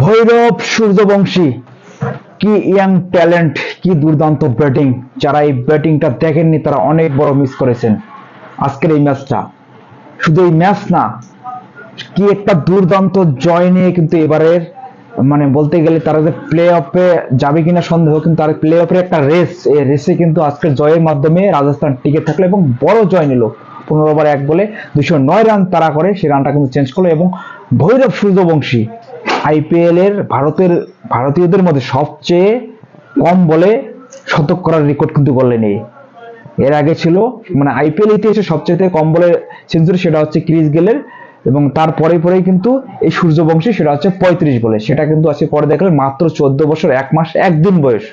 ভৈরব সূর্যবংশী, কি young talent, কি দুর্দান্ত ব্যাটিং, যারা এই ব্যাটিংটা দেখেননি তারা অনেক বড় মিস করেছেন আজকের এই ম্যাচটা। শুধু এই ম্যাচ না, কি একটা দুর্দান্ত জয় নিয়ে কিন্তু এবারের মানে বলতে গেলে তারা যে প্লে অফে যাবে কিনা সন্দেহ, কিন্তু তার প্লে অফের একটা রেস এই রেসে কিন্তু আজকে জয়ের মাধ্যমে রাজস্থান টিকে থাকল এবং বড় জয় নিল। পনেরো ওভার এক বলে দুশো নয় রান তারা করে সেই রানটা কিন্তু চেঞ্জ করল এবং ভৈরব সূর্যবংশী আইপিএল এর ভারতের, ভারতীয়দের মধ্যে সবচেয়ে কম বলে শতক করার রেকর্ড কিন্তু গড়লেন এই। এর আগে ছিল মানে আইপিএল ইতিহাসে সবচেয়ে কম বলে সেঞ্চুরি সেটা হচ্ছে ক্রিস গেলের এবং তারপরে পরেই কিন্তু এই সূর্যবংশী সেটা হচ্ছে পঁয়ত্রিশ বলে। সেটা কিন্তু আজকে পরে দেখলেন মাত্র চোদ্দ বছর, এক মাস, একদিন বয়স।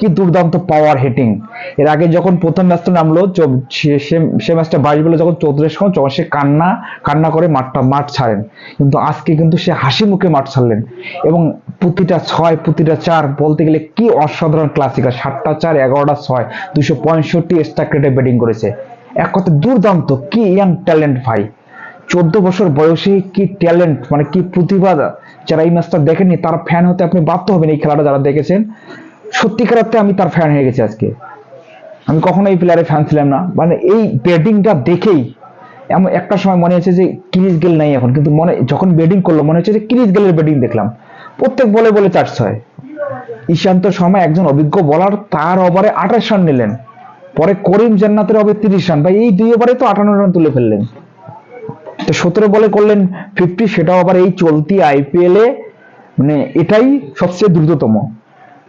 কি দুর্দান্ত পাওয়ার হিটিং এর আগে যখন প্রথম ম্যাচটা নামলো সে- ম্যাচটা বাইশ বলে যখন চৌত্রিশ খান তখন সে কান্না কান্না করে মাঠটা, মাঠ ছাড়েন। কিন্তু আজকে কিন্তু সে হাসি মুখে মাঠ ছাড়লেন। এবং প্রতিটা ছয়, প্রতিটা চার বলতে গেলে কি অসাধারণ ক্লাসিকার সাতটা চার, এগারোটা ছয়, দুশো পঁয়ষট্টি স্টাক রেটে ব্যাটিং করেছে। এক কথা দুর্দান্ত, কি ইয়াং ট্যালেন্ট ভাই। চোদ্দ বছর বয়সে কি ট্যালেন্ট মানে কি প্রতিভা, যারা এই ম্যাচটা দেখেননি, তারা ফ্যান হতে আপনি বাধ্য হবেন এই খেলাটা যারা দেখেছেন। সত্যিকার অর্থে আমি তার ফ্যান হয়ে গেছি আজকে। আমি কখনো এই প্লেয়ারের ফ্যান ছিলাম না। মানে এই ব্যাটিংটা দেখেই এমন একটা সময় মনে হচ্ছে যে ক্রিস গেল নাই এখন। কিন্তু মনে, যখন ব্যাটিং করল, মনে হচ্ছে যে ক্রিস গেলের ব্যাটিং দেখলাম। প্রত্যেক বলে বলে চার ছয় ঈশান্ত শর্মা একজন অভিজ্ঞ বলার তার ওভারে আঠাশ রান নিলেন। পরে করিম জান্নাতের হবে তিরিশ রান ভাই, এই দুই ওভারে তো আটান্ন রান তুলে ফেললেন। তো সতেরো বলে করলেন ফিফটি সেটাও আবার এই চলতি আইপিএল মানে এটাই সবচেয়ে দ্রুততম।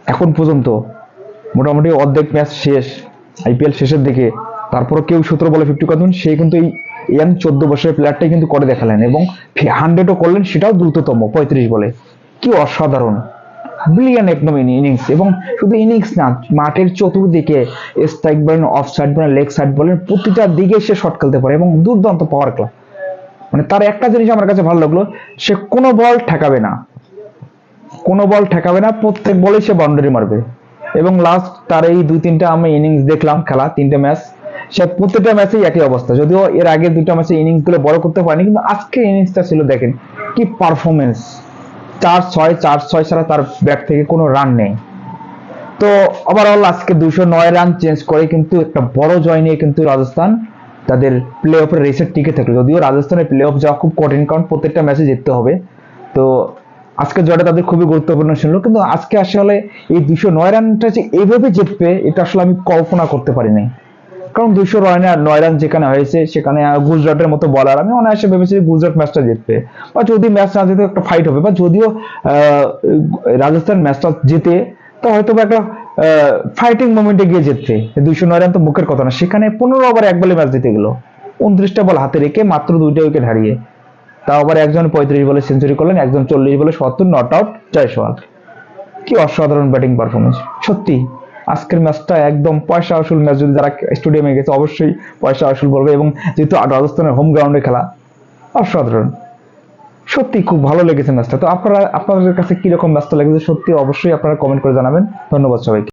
এখন পর্যন্ত মোটামুটি অর্ধেক ম্যাচ শেষ আইপিএল শেষের দিকে তারপর কেউ সতেরো বলে ফিফটি করবেন সে কিন্তু এই ইয়াং চোদ্দ বছরের প্লেয়ারটাই কিন্তু করে দেখালেন এবং হান্ড্রেডও করলেন, সেটাও দ্রুততম, পঁয়ত্রিশ বলে। কি অসাধারণ। ব্রিলিয়ান একদম ইনিংস এবং শুধু ইনিংস না, মাঠের চতুর্দিকে স্ট্রাইক বলেন অফ সাইড বলেন লেগ সাইড বলেন, প্রতিটা দিকে সে শট খেলতে পারে এবং দুর্দান্ত পাওয়ার ক্লাব মানে তার একটা জিনিস আমার কাছে ভালো লাগল, সে কোনো বল ঠেকাবে না। কোনো বল ঠেকাবে না, প্রত্যেক বলেই সে বাউন্ডারি মারবে। এবং লাস্ট তার এই দুই তিনটা আমি ইনিংস দেখলাম খেলা, তিনটে ম্যাচ সে প্রত্যেকটা ম্যাচেই একই অবস্থা। যদিও এর আগে দুটো ম্যাচে ইনিংসগুলো বড় করতে পারেনি, কিন্তু আজকে ইনিংসটা ছিল, দেখেন কি পারফরমেন্স চার ছয় চার ছয় ছাড়া তার ব্যাট থেকে কোনো রান নেই। তো ওভারঅল আজকে দুশো নয় রান চেঞ্জ করে কিন্তু একটা বড় জয় নিয়ে কিন্তু রাজস্থান তাদের প্লে অফের রেসের টিকে থাকল। যদিও রাজস্থানের প্লে অফ যাওয়া খুব কঠিন, কারণ প্রত্যেকটা ম্যাচে জিততে হবে। তো আজকে জয়টা তাদের খুবই গুরুত্বপূর্ণ ছিল, কিন্তু আজকে আসলে এই দুশো নয় রানটা যে এইভাবে জিতবে, এটা আসলে আমি কল্পনা করতে পারিনি। কারণ দুশো রানে নয় রান যেখানে হয়েছে, সেখানে গুজরাটের মতো বলার আমি অনায়াসে ভেবেছি গুজরাট ম্যাচটা জিতবে। বা যদি ম্যাচ না জিতে একটা ফাইট হবে, বা যদিও রাজস্থান ম্যাচটা জিতে, তো হয়তো বা একটা ফাইটিং মোমেন্টে গিয়ে জিতবে। দুইশো নয় রান তো মুখের কথা না। সেখানে পনেরো ওভার এক বলে ম্যাচ জিতে গেল। উনত্রিশটা বল হাতে রেখে মাত্র দুইটা উইকেট হারিয়ে। তাও আবার একজন পঁয়ত্রিশ বলে সেঞ্চুরি করলেন, একজন চল্লিশ বলে সত্তর নট আউট জয়সওয়াল কি অসাধারণ ব্যাটিং পারফরমেন্স সত্যি। আজকের ম্যাচটা একদম পয়সা আসল ম্যাচ, যদি যারা স্টেডিয়ামে গেছে অবশ্যই পয়সা আসল বলবে এবং যেহেতু রাজস্থানের হোম গ্রাউন্ডে খেলা, অসাধারণ। সত্যি খুব ভালো লেগেছে ম্যাচটা। তো আপনারা, আপনাদের কাছে কীরকম ম্যাচটা লেগেছে সত্যি অবশ্যই আপনারা কমেন্ট করে জানাবেন। ধন্যবাদ সবাইকে।